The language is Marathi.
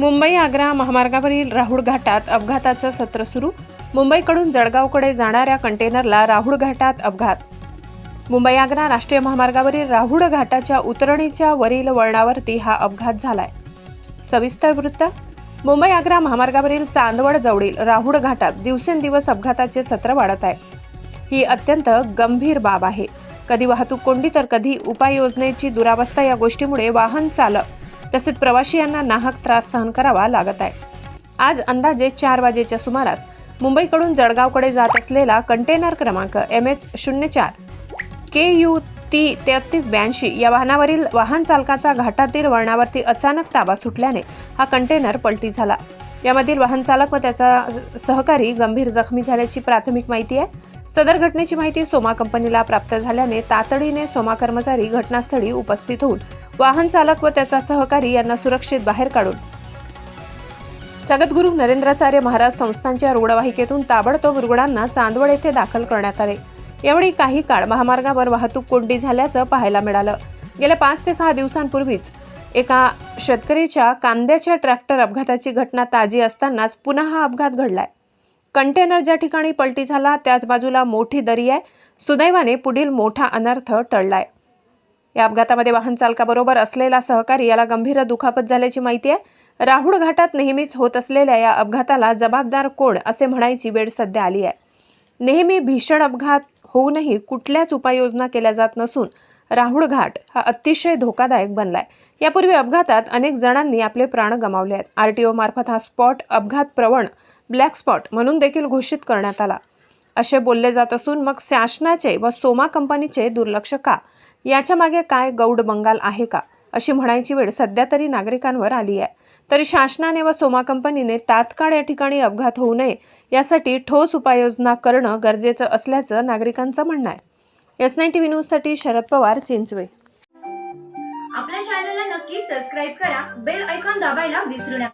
मुंबई आग्रा महामार्गावरील राहुळ घाटात अपघाताचं सत्र सुरू. मुंबईकडून जळगावकडे जाणाऱ्या कंटेनरला राहुळ घाटात अपघात. मुंबई आग्रा राष्ट्रीय महामार्गावरील राहुळ घाटाच्या उतरणीच्या वरील वळणावरती हा अपघात झालाय. सविस्तर वृत्त मुंबई आग्रा महामार्गावरील चांदवड जवळील राहुळ घाटात दिवसेंदिवस अपघाताचे सत्र वाढत आहे. ही अत्यंत गंभीर बाब आहे. कधी वाहतूक कोंडी तर कधी उपाययोजनेची दुरावस्था या गोष्टीमुळे वाहन चालक तसेच प्रवाशियांना नाहक त्रास सहन करावा लागत आहे. आज अंदाजे चार वाजेच्या सुमारास मुंबईकडून जळगावकडे जात असलेला कंटेनर क्रमांक एम एच शून्य चार के यू ती तेहतीस ब्याऐंशी या वाहनावरील वाहन चालकाचा घाटातील वळणावरती अचानक ताबा सुटल्याने हा कंटेनर पलटी झाला. यामधील वाहन चालक व त्याचा सहकारी गंभीर जखमी झाल्याची प्राथमिक माहिती आहे. सदर घटनेची माहिती सोमा कंपनीला प्राप्त झाल्याने तातडीने सोमा कर्मचारी घटनास्थळी उपस्थित होऊन वाहन चालक व त्याचा सहकारी यांना सुरक्षित बाहेर काढून जगद्गुरू नरेंद्राचार्य महाराज संस्थांच्या रुग्णवाहिकेतून ताबडतोब रुग्णांना चांदवड येथे दाखल करण्यात आले. यावेळी काही काळ महामार्गावर वाहतूक कोंडी झाल्याचं पाहायला मिळालं. गेल्या पाच ते सहा दिवसांपूर्वीच एका शेतकरीच्या कांद्याच्या ट्रॅक्टर अपघाताची घटना ताजी असतानाच पुन्हा हा अपघात घडलाय. कंटेनर ज्या ठिकाणी पलटी झाला त्याच बाजूला मोठी दरी आहे. सुदैवाने पुढील मोठा अनर्थ टळलाय. या अपघातामध्ये वाहन चालकाबरोबर असलेला सहकारी याला गंभीर दुखापत झाल्याची माहिती आहे. राहुळ घाटात नेहमीच होत असलेल्या या अपघाताला जबाबदार कोण असे म्हणायची वेळ सध्या आली आहे. नेहमी भीषण अपघात होऊनही कुठल्याच उपाययोजना केल्या जात नसून राहुळ घाट हा अतिशय धोकादायक बनलाय. यापूर्वी अपघातात अनेक जणांनी आपले प्राण गमावले आहेत. आर टी ओ मार्फत हा स्पॉट अपघात प्रवण ब्लॅक स्पॉट म्हणून देखील घोषित करण्यात आला. असे बोलले जात असून मग शासनाचे व सोमा कंपनीचे दुर्लक्ष का? याच्या मागे काय गौड बंगाल आहे का? अशी म्हणायची वेळ सध्या तरी नागरिकांवर आली आहे. तरी शासनाने व सोमा कंपनीने तात्काळ या ठिकाणी अपघात होऊ नये यासाठी ठोस उपाययोजना करणं गरजेचं असल्याचं नागरिकांचं म्हणणं आहे. एस नाईन टी व्ही न्यूजसाठी शरद पवार चिंचवे. आपल्या चॅनलला नक्की सबस्क्राईब करा. बेल ऐकॉन दाबायला विसरू नका.